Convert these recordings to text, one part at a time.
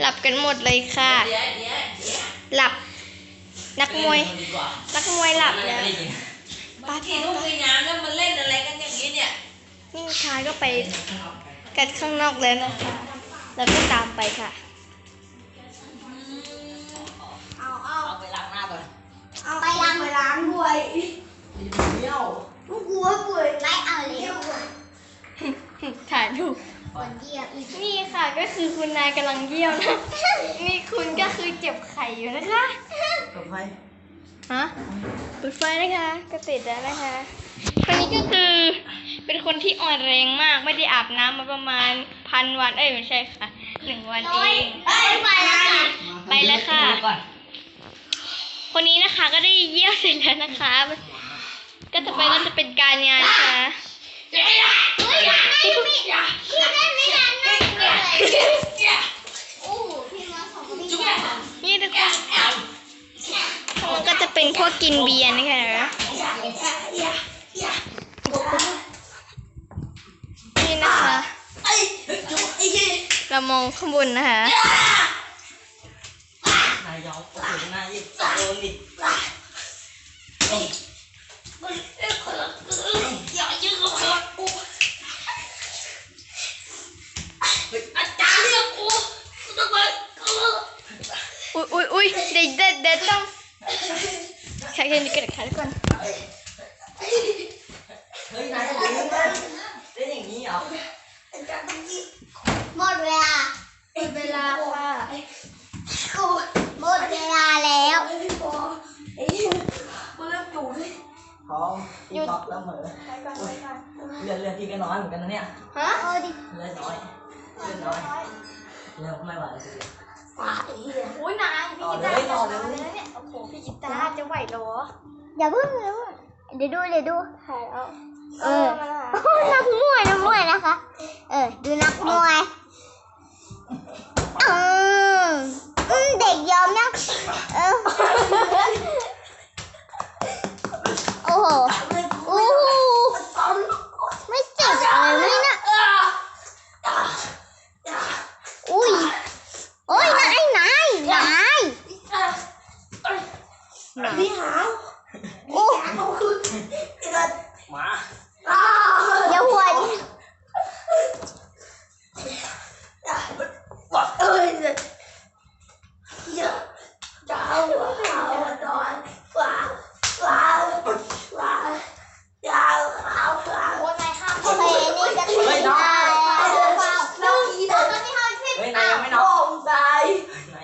หลับกันหมดเลยค่ะเดี๋ยวเดี๋ยวเดี๋ยวหลับ นักมวยดีกว่านักมวยหลับแล้วบางทีลูกในน้ำแล้วมันเล่นอะไรกันอย่างนี้เนี่ย นี่ชายก็ไปกันข้างนอกแล้วนะคะ แล้วก็ตามไปค่ะ ก็คือคุณนายกำลังเยี่ยวนะ นี่คุณก็คือเก็บไข่อยู่นะคะกับไฟฮะปิดไฟนะคะ ก็ติดแล้วนะคะ คนนี้ก็คือ เป็นคนที่อ่อนแรงมาก ไม่ได้อาบน้ำมาประมาณพันวัน เอ้ยไม่ใช่ค่ะ หนึ่งวันเองเอ้ยไปแล้วค่ะ ไปแล้วค่ะ ก่อน คนนี้นะคะก็ได้เยี่ยวเสร็จแล้วนะคะ ก็ต่อไปก็จะเป็นการงานนะคะ เฮ้ยไม่ไม่พี่ได้ไม่ เป็นพวกกินเบียร์นะคะนี่นะคะ เรามองข้างบนนะคะนายยาวโอ้โหนายยิบโดนดิอย่ายืดกับกูอาจารย์เรียกกูทำไมอุ้ยอุ้ยอุ้ยเด็ดเด็ดเด็ดต้อง แค่นก็ได้ค่ะทุกคนเฮ้ยนายเล่นกันเล่นอย่างนี้เหรอหมดเวลาหมดเวลาค่ะหมดเวลาแล้วพร้อมอีท็อกแล้วเหมอเลือดเลือดพี่ก็น้อยเหมือนกันนะเนี่ยฮะเลือดน้อยเลือดน้อยเร็วไม่ไหวแล้ วสิอุ้ยนายพี่กีตาร์จะไหวแล้วเนี่ยโอ้โหพี่กีตาร์จะไหวเหรออย่าเพิ่งอย่าเพิ่งเดี๋ยวดูเดี๋ยวดูถ่ายเอาเออนักมวยนักมวยนะคะ เออ ดูนักมวยอืมอืมเด็กยอมยังเออโอ้โหโอ้โหไม่เจ็บเลยไหมนะอุ้ยโอ้ยนายนายนายโอ้ หมา อย่าหัวดิ วัด โอ้ยนายห้ามเพลงนี่จะถึงได้แล้วแล้วตอนนี้ห้ามขึ้น เฮ้ยนายยังไม่น็อกนาย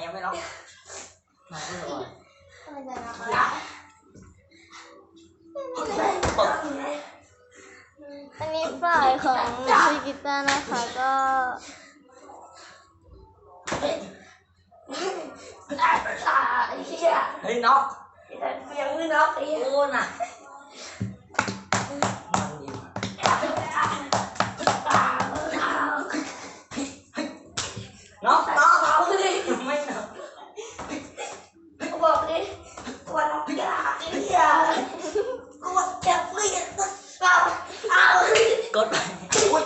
ยังไม่น็อกนายไม่น็อกอันนี้ฝ่ายของพี่กีตาร์นะคะก็เฮ้ยน็อกยังไม่น็อกไอ้โอ้น่ะ กดไปอุ้ย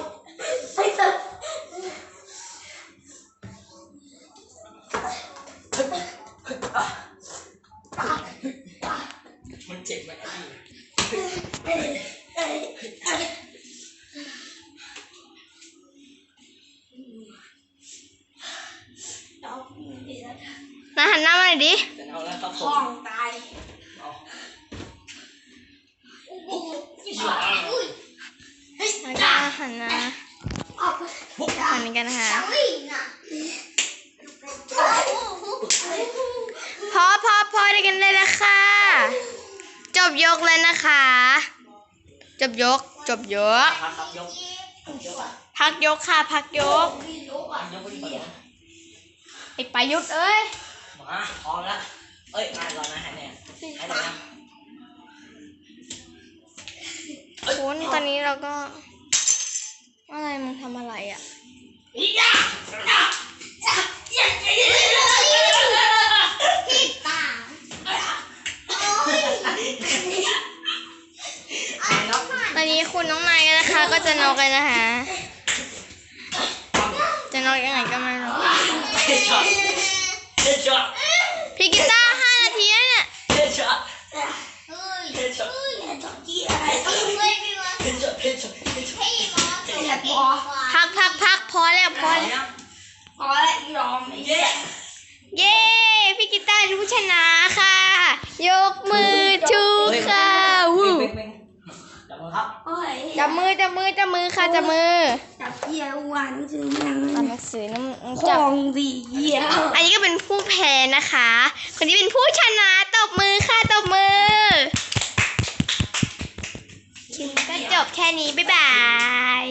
มันเจ็บไหมพี่นายหันหน้ามาดิ จะเอาแล้วครับผม ตาย เอา แล้ว ก็หันหน้าหันกันนะคะวิ่งอะพอพอพอได้กันเลยนะคะ จบยกแล้วนะคะ จบยก จบยก พักครับยกยกอะพักยกค่ะ พักยกยกไปที่เดียวไอ้ประยุทธ์เอ้ย มาพร้อมแล้วเอ้ย มาก่อนนะให้เนี่ยให้เลยนะคุณตอนนี้เราก็ อะไรมึงทำอะไรอะตาตอนนี้คุณน้องนายนะคะ ก็จะนอกเลยนะคะ จะนอกยังไงก็ไม่รู้เฮดช็อตเฮดช็อตพี่กีตาร์ พักพักพักพอแล้วพอแล้วพอแล้วยอมเย้เย้พี่กีตาร์รู้ชนะค่ะ ยกมือชูค่ะวู้เบ่งเบ่งจับมือครับโอ้ยจับมือจับมือจับมือค่ะจับมือจับเยี่ยวันซื้อมังอ่านหนังสือน้ำขจับองดีเยี่ยอันนี้ก็เป็นผู้แพ้นะคะ คนที่เป็นผู้ชนะตบมือค่ะตบมือก็จบแค่นี้บ๊ายบาย